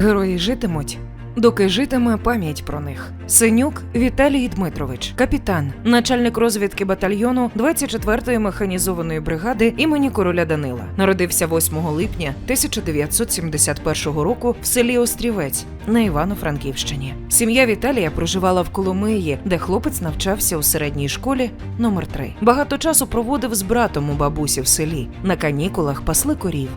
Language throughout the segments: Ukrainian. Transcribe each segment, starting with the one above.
Герої житимуть, доки житиме пам'ять про них. Синюк Віталій Дмитрович, капітан, начальник розвідки батальйону 24-ї механізованої бригади імені короля Данила. Народився 8 липня 1971 року в селі Острівець на Івано-Франківщині. Сім'я Віталія проживала в Коломиї, де хлопець навчався у середній школі номер 3 Багато часу проводив з братом у бабусі в селі. На канікулах пасли корів.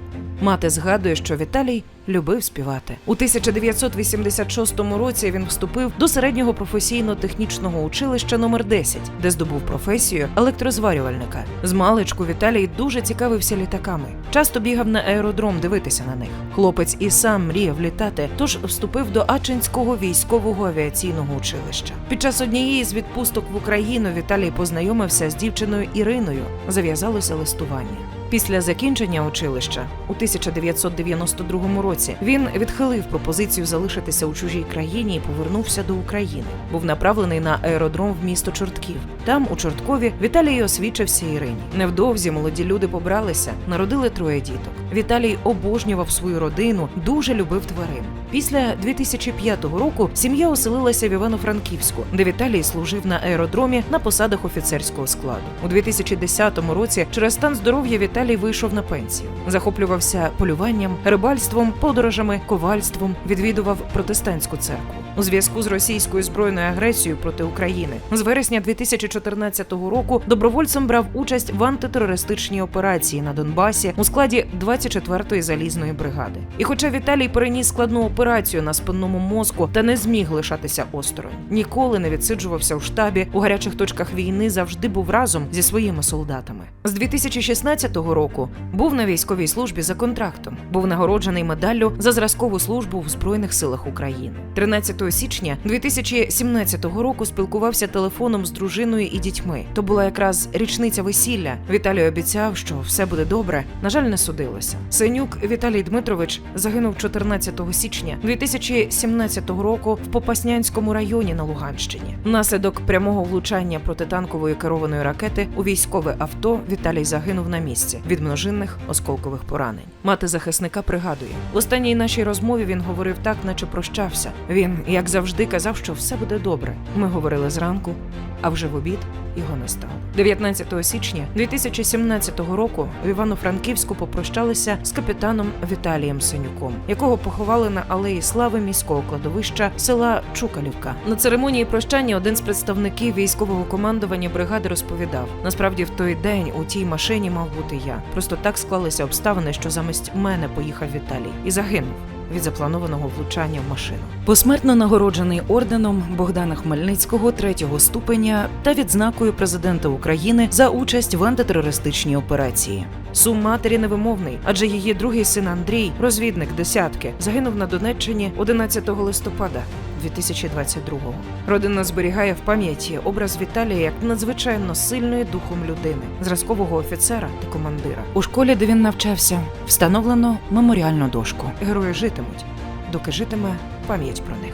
Мати згадує, що Віталій любив співати. У 1986 році він вступив до середнього професійно-технічного училища номер 10, де здобув професію електрозварювальника. З маличку Віталій дуже цікавився літаками. Часто бігав на аеродром дивитися на них. Хлопець і сам мріяв літати, тож вступив до Ачинського військового авіаційного училища. Під час однієї з відпусток в Україну Віталій познайомився з дівчиною Іриною. Зав'язалося листування. Після закінчення училища у 1992 році він відхилив пропозицію залишитися у чужій країні і повернувся до України. Був направлений на аеродром в місто Чортків. Там, у Чорткові, Віталій освічився Ірині. Невдовзі молоді люди побралися, народили троє діток. Віталій обожнював свою родину, дуже любив тварин. Після 2005 року сім'я оселилася в Івано-Франківську, де Віталій служив на аеродромі на посадах офіцерського складу. У 2010 році через стан здоров'я Віталій вийшов на пенсію. Захоплювався полюванням, рибальством, подорожами, ковальством, відвідував протестантську церкву. У зв'язку з російською збройною агресією проти України з вересня 2014 року добровольцем брав участь в антитерористичній операції на Донбасі у складі 24-ї залізної бригади. І хоча Віталій переніс складну операцію на спинному мозку та не зміг лишатися осторонь, ніколи не відсиджувався у штабі у гарячих точках війни, завжди був разом зі своїми солдатами. З 2016 року був на військовій службі за контрактом, був нагороджений медаллю за зразкову службу в Збройних силах України. 13 січня 2017 року спілкувався телефоном з дружиною і дітьми. То була якраз річниця весілля. Віталій обіцяв, що все буде добре. На жаль, не судилося. Синюк Віталій Дмитрович загинув 14 січня 2017 року в Попаснянському районі на Луганщині. Внаслідок прямого влучання протитанкової керованої ракети у військове авто Віталій загинув на місці від множинних осколкових поранень. Мати захисника пригадує, в останній нашій розмові він говорив так, наче прощався. Він, як завжди, казав, що все буде добре. Ми говорили зранку, а вже в обід його не стало. 19 січня 2017 року в Івано-Франківську попрощалися з капітаном Віталієм Синюком, якого поховали на алеї слави міського кладовища села Чукалівка. На церемонії прощання один з представників військового командування бригади розповідав: насправді в той день у тій машині мав бути я. Просто так склалися обставини, що замість мене поїхав Віталій і загинув. Від запланованого влучання в машину посмертно нагороджений орденом Богдана Хмельницького третього ступеня та відзнакою президента України за участь в антитерористичній операції. Сум матері невимовний, адже її другий син Андрій, розвідник десятки, загинув на Донеччині 11 листопада. 2022-го. Родина зберігає в пам'яті образ Віталія як надзвичайно сильної духом людини, зразкового офіцера та командира. У школі, де він навчався, встановлено меморіальну дошку. Герої житимуть, доки житиме пам'ять про них.